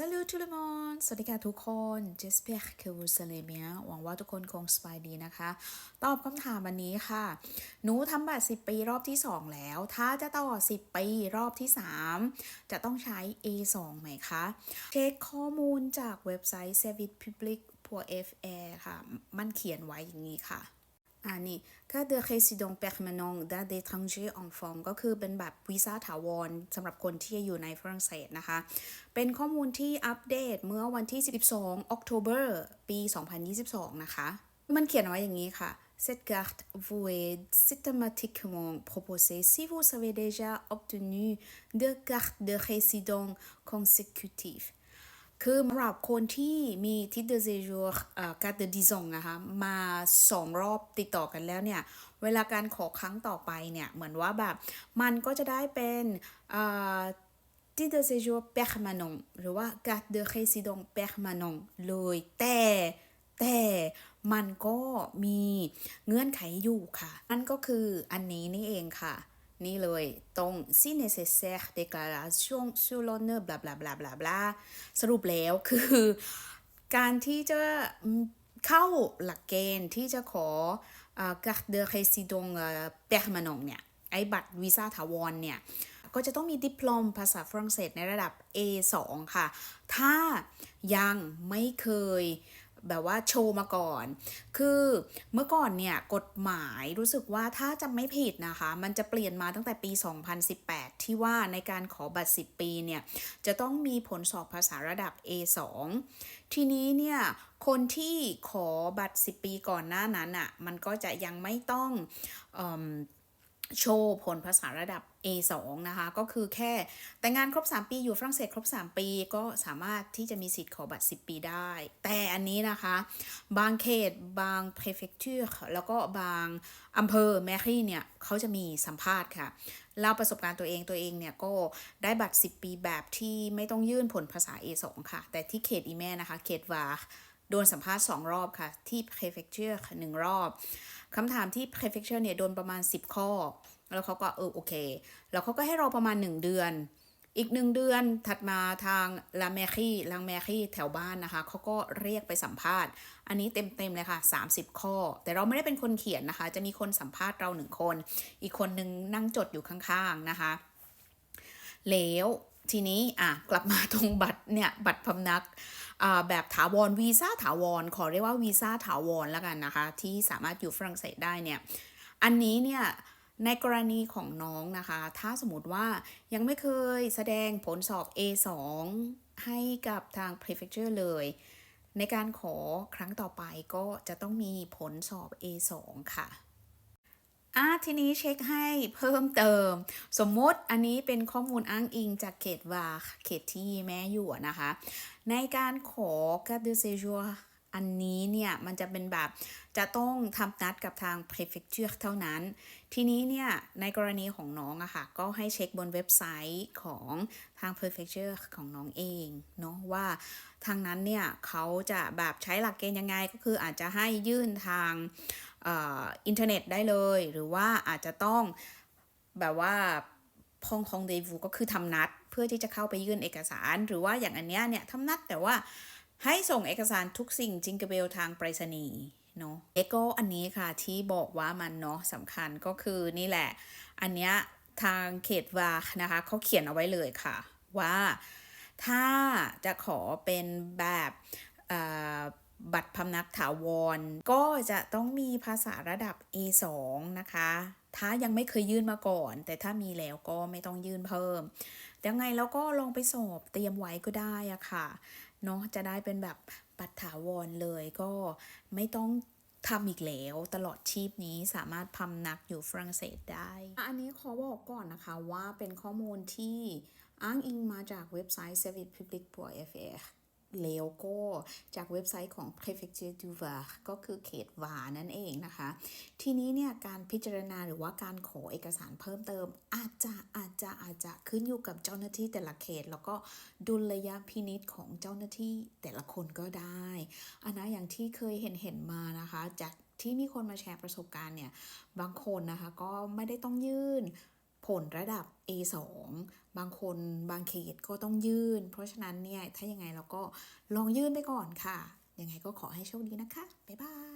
Salut tout le monde สวัสดีค่ะทุกคน J'espère que vous allez bien หวังว่าทุกคนคงสบายดีนะคะ ตอบคำถามวันนี้ค่ะ หนูทำบัตร 10 ปีรอบที่ 2 แล้ว ถ้าจะต่อ 10 ปีรอบที่ 3 จะต้องใช้ A2 ไหมคะ เช็คข้อมูลจากเว็บไซต์ Service Public pour FR ค่ะ มันเขียนไว้อย่างนี้ค่ะ อ่านี่ cas de résident permanent d'un étranger en France ก็คือเป็นแบบวีซ่าถาวรสำหรับคนที่อยู่ในฝรั่งเศสนะคะ เป็นข้อมูลที่อัปเดตเมื่อวันที่ 12ออกโทเบอร์ปี 2022 นะคะ มันเขียนไว้อย่างนี้ค่ะ Cette carte vous est systématiquement proposée si vous avez déjà obtenu deux cartes de résident consécutives คือสำหรับคนที่มีทิดเดเซจูการ์ดเดดิซองนะคะมาสองรอบติดต่อกันแล้วเนี่ย เวลาการขอครั้งต่อไปเนี่ย เหมือนว่าแบบมันก็จะได้เป็นทิดเดเซจูเปอร์มานงหรือว่าการ์ดเดเรซิดงเปอร์มานงเลยแต่แต่มันก็มีเงื่อนไขอยู่ค่ะ นั่นก็คืออันนี้นี่เองค่ะ นี่เลยตรง si nécessaire déclaration sur l'honneur bla bla bla bla bla สรุปแล้วคือการที่จะเข้าหลักเกณฑ์ที่จะขอ carte de résident permanent เนี่ย ไอ้บัตรวีซ่าถาวรเนี่ย ก็จะต้องมีดิปโลมภาษาฝรั่งเศสในระดับ A2 ค่ะ ถ้ายังไม่เคย แบบว่าโชว์มาก่อน คือเมื่อก่อนเนี่ยกฎหมายรู้สึกว่าถ้าจำไม่ผิดนะคะ มันจะเปลี่ยนมาตั้งแต่ปี 2018 ที่ว่าในการขอบัตร 10 ปีเนี่ย จะต้องมีผลสอบภาษาระดับ A2 ทีนี้เนี่ยคนที่ขอบัตร 10 ปีก่อนหน้านั้นอะ่ะมันก็จะยังไม่ต้องอ โชว์ผลภาษาระดับ A2 นะคะ ก็คือแค่แต่งงานครบ 3 ปีอยู่ฝรั่งเศสครบ 3 ปีก็สามารถที่จะมีสิทธิ์ขอบัตร 10 ปีได้ แต่อันนี้นะคะ บางเขต บาง prefecture แล้วก็บางอำเภอแมรี่เนี่ย เขาจะมีสัมภาษณ์ค่ะเล่าประสบการณ์ตัวเองตัวเองเนี่ย ก็ได้บัตร 10 ปีแบบที่ไม่ต้องยื่นผลภาษา A2 ค่ะ แต่ที่เขตอีแม่นะคะ เขตวาโดนสัมภาษณ์ 2 รอบค่ะ ที่ prefecture หนึ่งรอบ คำถามที่ prefecture เนี่ยโดนประมาณ 10 ข้อ แล้วเขาก็เออโอเค แล้วเขาก็ให้เรอประมาณ 1 เดือน อีกหนึ่งเดือนถัดมาทางลาแมคีลังแมคีแถวบ้านนะคะ เขาก็เรียกไปสัมภาษณ์ อันนี้เต็มๆเลยค่ะ 30 ข้อ แต่เราไม่ได้เป็นคนเขียนนะคะ จะมีคนสัมภาษณ์เราหนึ่งคน อีกคนนึงนั่งจดอยู่ข้างๆนะคะ แล้ว ทีนี้อะกลับมาตรงบัตรเนี่ยบัตรพำนักแบบถาวรวีซ่าถาวร ขอเรียกว่าวีซ่าถาวรแล้วกันนะคะ ที่สามารถอยู่ฝรั่งเศสได้เนี่ยอันนี้เนี่ยในกรณีของน้องนะคะ ถ้าสมมติว่ายังไม่เคยแสดงผลสอบ A2 ให้กับทาง prefecture เลย ในการขอครั้งต่อไปก็จะต้องมีผลสอบ A2 ค่ะ อะทีนี้เช็คให้เพิ่มเติม สมมติอันนี้เป็นข้อมูลอ้างอิงจากเขตวาเขตที่แม่อยู่นะคะ ในการขอ carte de séjour อันนี้เนี่ย มันจะเป็นแบบจะต้องทำนัดกับทาง prefecture เท่านั้น ทีนี้เนี่ย ในกรณีของน้องอะค่ะ ก็ให้เช็คบนเว็บไซต์ของทาง prefecture ของน้องเองเนาะว่าทางนั้นเนี่ย เขาจะแบบใช้หลักเกณฑ์ยังไงก็คืออาจจะให้ยื่นทาง อินเทอร์เน็ตได้เลย หรือว่าอาจจะต้องแบบว่าพองคองเดวูก็คือทำนัด เพื่อที่จะเข้าไปยื่นเอกสาร หรือว่าอย่างอันเนี้ยเนี่ยทำนัดแต่ว่าให้ส่งเอกสารทุกสิ่งจิงกเบลทางไปรษณีย์เนาะเอโกอันนี้ค่ะที่บอกว่ามันเนาะสำคัญก็คือนี่แหละ อันเนี้ยทางเขตวานะคะเขาเขียนเอาไว้เลยค่ะ ว่าถ้าจะขอเป็นแบบ บัตรพำนักถาวร ก็จะต้องมีภาษาระดับ A2 นะคะ ถ้ายังไม่เคยยื่นมาก่อน แต่ถ้ามีแล้วก็ไม่ต้องยื่นเพิ่ม ยังไงแล้วก็ลองไปสอบเตรียมไว้ก็ได้อะค่ะเนาะจะได้เป็นแบบบัตรถาวรเลยก็ไม่ต้องทำอีกแล้วตลอดชีพนี้สามารถพำนักอยู่ฝรั่งเศสได้ อันนี้ขอบอกก่อนนะคะว่าเป็นข้อมูลที่อ้างอิงมาจากเว็บไซต์ Service Public pour FR แล้วก็จากเว็บไซต์ของ Prefecture du Var ก็คือเขตวานั่นเองนะคะ ทีนี้เนี่ยการพิจารณาหรือว่าการขอเอกสารเพิ่มเติม อาจจะอาจจะอาจจะขึ้นอยู่กับเจ้าหน้าที่แต่ละเขต แล้วก็ดุลยพินิษของเจ้าหน้าที่แต่ละคนก็ได้อันนะอย่างที่เคยเห็นเห็นมานะคะ จากที่มีคนมาแชร์ประสบการณ์เนี่ย บางคนนะคะก็ไม่ได้ต้องยื่น ผลระดับ A2 บางคนบางเขตก็ต้องยื่น เพราะฉะนั้นเนี่ย ถ้ายังไงเราก็ลองยื่นไปก่อนค่ะ ยังไงก็ขอให้โชคดีนะคะ บ๊ายบาย